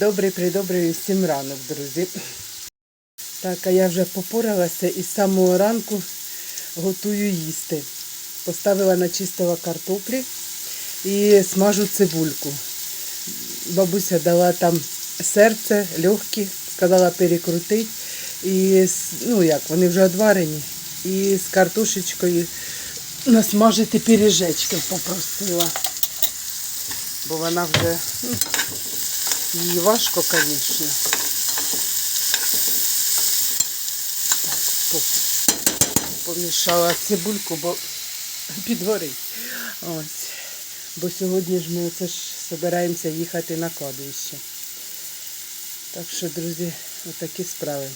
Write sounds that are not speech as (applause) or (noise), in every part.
Добрий придобрий всім ранок, друзі. Так, а я вже попоралася і з самого ранку готую їсти. Поставила начистила картоплі і смажу цибульку. Бабуся дала там серце, легкі, сказала перекрутити. І ну як, вони вже одварені. І з картошечкою насмажити пиріжечки попросила. Бо вона вже ну, важко, звісно. Так, по- помішала цибульку, бо (laughs) підгорить. Ось. Бо сьогодні ж ми оце ж збираємося їхати на кладовище. Так що, друзі, отакі справи.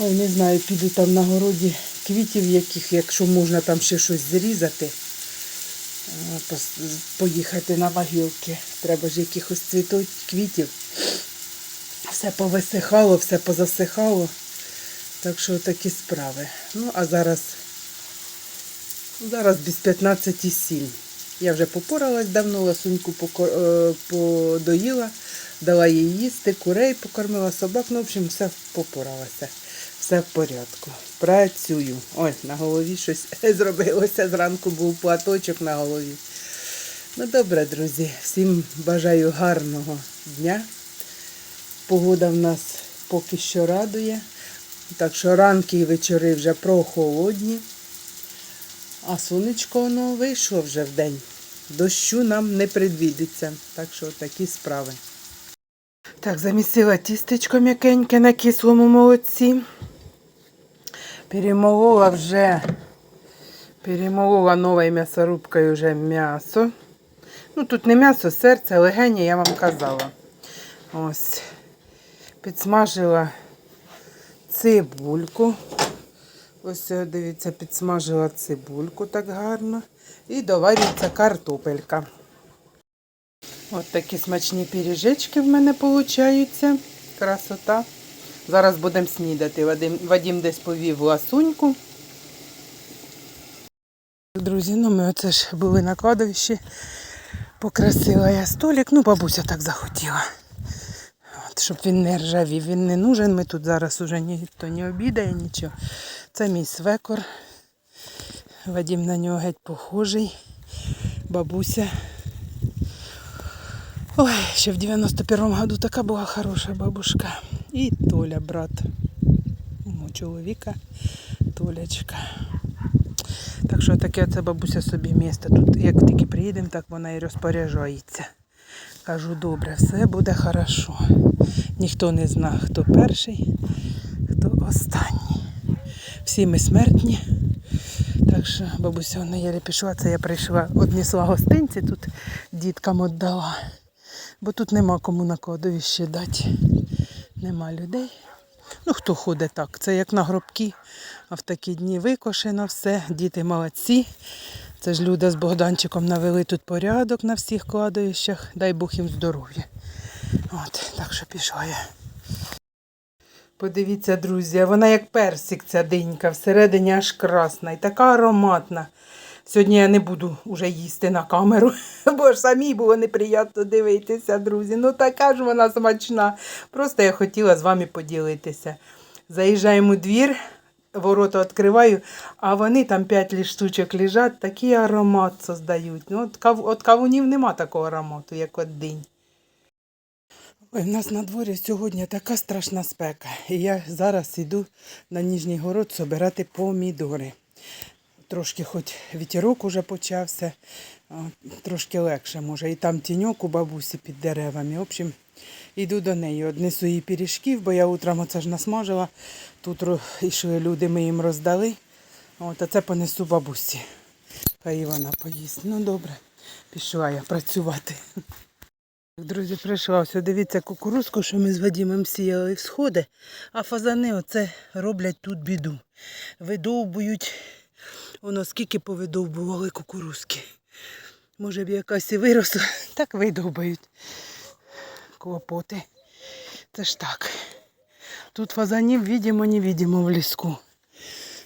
Ой, не знаю, піду там на городі квітів яких, якщо можна там ще щось зрізати. Поїхати на вагілки. Треба ж якихось цвіток, квітів. Все повисихало, все позасихало. Так що такі справи. Ну, а зараз, зараз без 15,7. Я вже попоралась давно, ласуньку е, подоїла, дала їй їсти, курей покормила, собак. Ну, в общем, все попоралася. Все в порядку. Працюю. Ой, на голові щось (laughs) зробилося. Зранку був платочок на голові. Ну добре, друзі. Всім бажаю гарного дня. Погода в нас поки що радує. Так що ранки і вечори вже прохолодні. А сонечко воно вийшло вже в день. Дощу нам не предвідиться. Так що такі справи. Так, замісила тістечко м'якеньке на кислому молоці. Перемолола вже, перемолола новою м'ясорубкою вже м'ясо. Ну, тут не м'ясо, серце, легені, я вам казала. Ось. Підсмажила цибульку. Ось, е, дивіться, підсмажила цибульку так гарно. І доварюється картопелька. От такі смачні пиріжечки в мене получаються. Красота. Зараз будемо снідати. Вадим, Вадим десь повів ласуньку. Друзі, ну ми оце ж були на кладовищі. Покрасила я столик. Ну, бабуся так захотіла. От, щоб він не ржавів, він не нужен. Ми тут зараз уже ніхто не обідає, нічого. Це мій свекор. Вадим на нього геть похожий. Бабуся. Ой, ще в 91-му году така була хороша бабушка. І Толя, брат. Мого чоловіка, Толячка. Так що таке це бабуся собі місце. Тут як тільки приїдемо, так вона і розпоряджається. Кажу, добре, все буде хорошо. Ніхто не зна, хто перший, хто останній. Всі ми смертні. Так що бабуся вона єлі пішла, це я прийшла, однесла гостинці, тут діткам віддала. Бо тут нема кому на кладовище дати. Нема людей. Ну, хто ходить так, це як на гробки, а в такі дні викошено все, діти молодці. Це ж люди з Богданчиком навели тут порядок на всіх кладовищах. Дай Бог їм здоров'я. От, так що пішла я. Подивіться, друзі, вона як персик, ця динька, всередині аж красна і така ароматна. Сьогодні я не буду вже їсти на камеру, (laughs) бо ж самій було неприємно дивитися, друзі. Ну така ж вона смачна. Просто я хотіла з вами поділитися. Заїжджаємо у двір, ворота відкриваю, а вони там п'ять штучок лежать, такий аромат создають. Ну, от, кав, от кавунів нема такого аромату, як от динь. Ой, в нас на дворі сьогодні така страшна спека. І я зараз йду на Ніжній город збирати помідори. Трошки хоч вітерок уже почався, трошки легше може. І там тіньок у бабусі під деревами. В общем, йду до неї, однесу їй пиріжків, бо я утром оце ж насмажила. Тут йшли люди, ми їм роздали. От, а це понесу бабусі. Хай вона поїсть. Ну добре, пішла я працювати. Друзі, прийшла. Ось дивіться кукурузку, що ми з Вадимом сіяли всходи, а фазани оце роблять тут біду. Видовбують. Воно скільки повидовбували кукурузки. Може б якась і виросла, (laughs) так видовбають. Клопоти. Це ж так. Тут фазанів відімо, не відімо в ліску.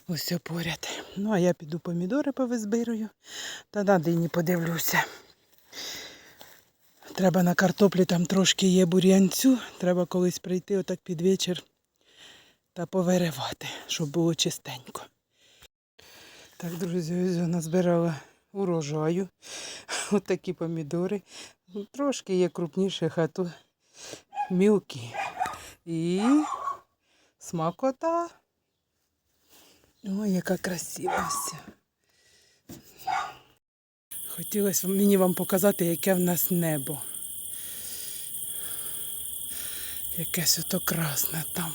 Ось поряд. Ну, а я піду помідори повизбирую та на дині подивлюся. Треба на картоплі, там трошки є бур'янцю. Треба колись прийти отак під вечір та повиривати, щоб було чистенько. Так, друзі, ось я назбирала урожаю. (laughs) Ось такі помідори. Трошки є крупніших, а то мілкі. І смакота. Ой, яка красива вся. Хотілося мені вам показати, яке в нас небо. Якесь ото красне там.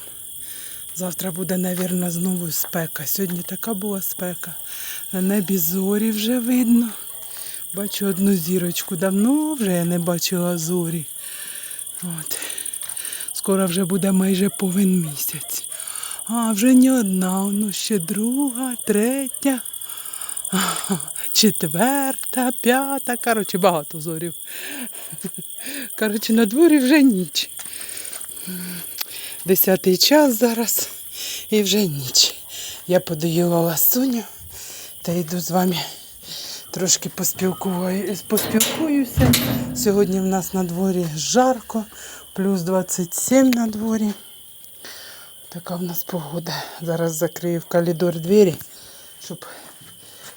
Завтра буде, мабуть, знову спека. Сьогодні така була спека. На небі зорі вже видно. Бачу одну зірочку. Давно вже я не бачила зорі. От. Скоро вже буде майже повен місяць. А вже не одна, ну ще друга, третя, (laughs) четверта, п'ята. Коротше, багато зорів. Коротше, на дворі вже ніч. Десятий час зараз і вже ніч. Я подоїла ласуню та йду з вами трошки поспілкуюся. Сьогодні в нас на дворі жарко, плюс 27 на дворі. Така в нас погода. Зараз закрию в коридор двері, щоб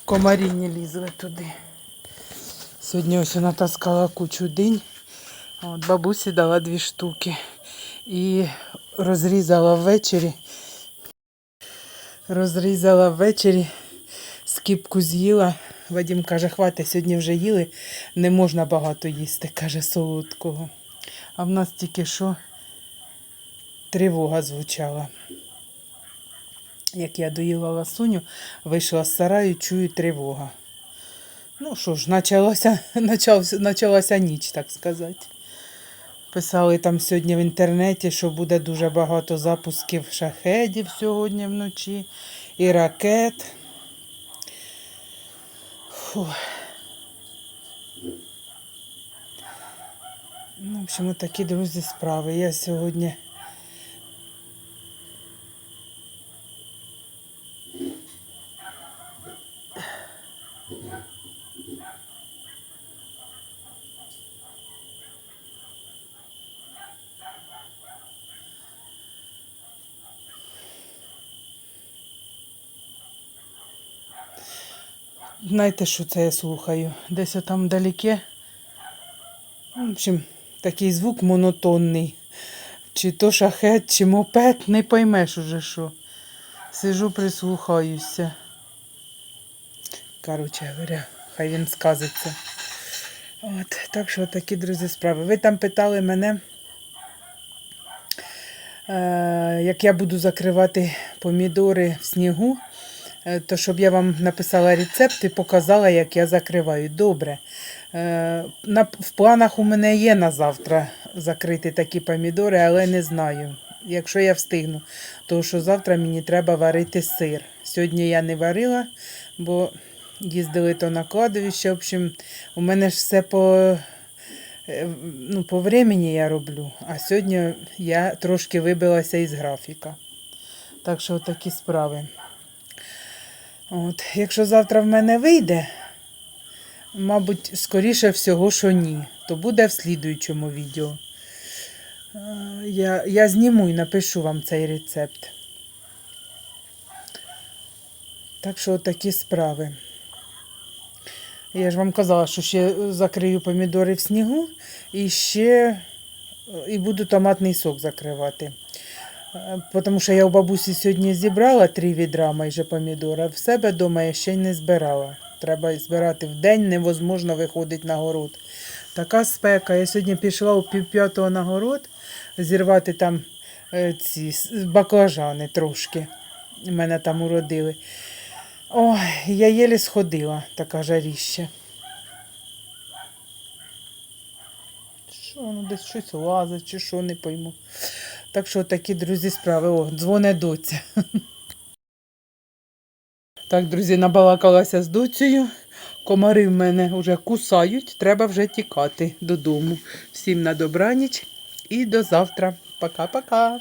комарі не лізли туди. Сьогодні ось я натаскала кучу динь. От бабусі дала дві штуки. І розрізала ввечері. Розрізала ввечері, скіпку з'їла. Вадим каже, хватить, сьогодні вже їли, не можна багато їсти, каже, солодкого. А в нас тільки що тривога звучала. Як я доїла ласуню, вийшла з сараю, чую тривога. Ну що ж, почалася, (laughs) почалася ніч, так сказати. Писали там сьогодні в інтернеті, що буде дуже багато запусків шахедів сьогодні вночі і ракет. Фу. Ну, в общем, такі друзі справи. Я сьогодні. Знаєте, що це я слухаю? Десь там вдалеке. В общем, такий звук монотонний. Чи то шахет, чи мопед, не поймеш уже що. Сижу, прислухаюся. Короче говоря, хай він сказиться. От, так що такі, друзі, справи. Ви там питали мене, е, як я буду закривати помідори в снігу, то щоб я вам написала рецепт і показала, як я закриваю. Добре. Е, в планах у мене є на завтра закрити такі помідори, але не знаю. Якщо я встигну, тому що завтра мені треба варити сир. Сьогодні я не варила, бо їздили то на кладовище. В общем, у мене ж все по, е, ну, по времени я роблю, а сьогодні я трошки вибилася із графіка. Так що такі справи. От, якщо завтра в мене вийде, мабуть, скоріше всього, що ні, то буде в слідуючому відео. Е, Я, я зніму і напишу вам цей рецепт. Так що такі справи. Я ж вам казала, що ще закрию помідори в снігу і ще і буду томатний сок закривати. Тому що я у бабусі сьогодні зібрала три відра майже помідора. В себе вдома я ще й не збирала. Треба збирати в день, невозможно виходить на город. Така спека. Я сьогодні пішла у півп'ятого на город зірвати там е, ці баклажани трошки. Мене там уродили. Ой, я єлі сходила, така жаріща. Що воно десь щось лазить, чи що, не пойму. Так що такі, друзі, справи. О, дзвоне доця. Так, друзі, набалакалася з доцею. Комари в мене вже кусають, треба вже тікати додому. Всім на добраніч і до завтра. Пока-пока.